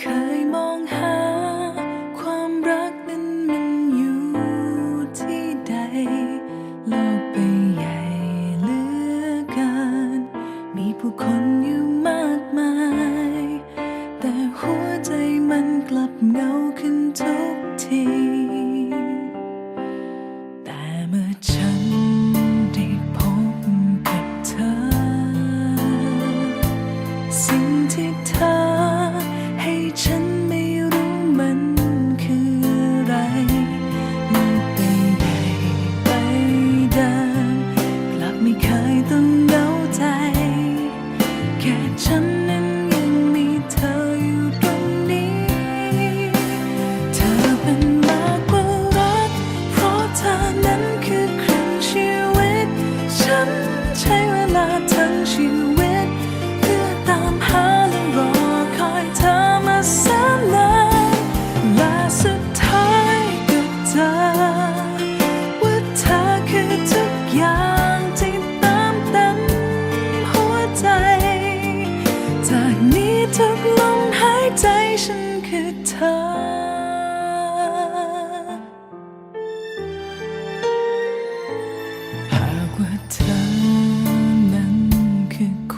เคยมองหา ความรักนั้นมันอยู่ที่ใด โลกไปใหญ่เหลือเกิน มีผู้คนอยู่มากมาย แต่หัวใจมันกลับเงาขึ้นทุกที could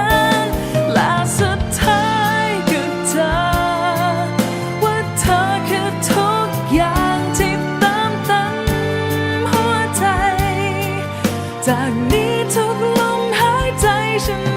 น จากนี้ทุกลมหายใจฉัน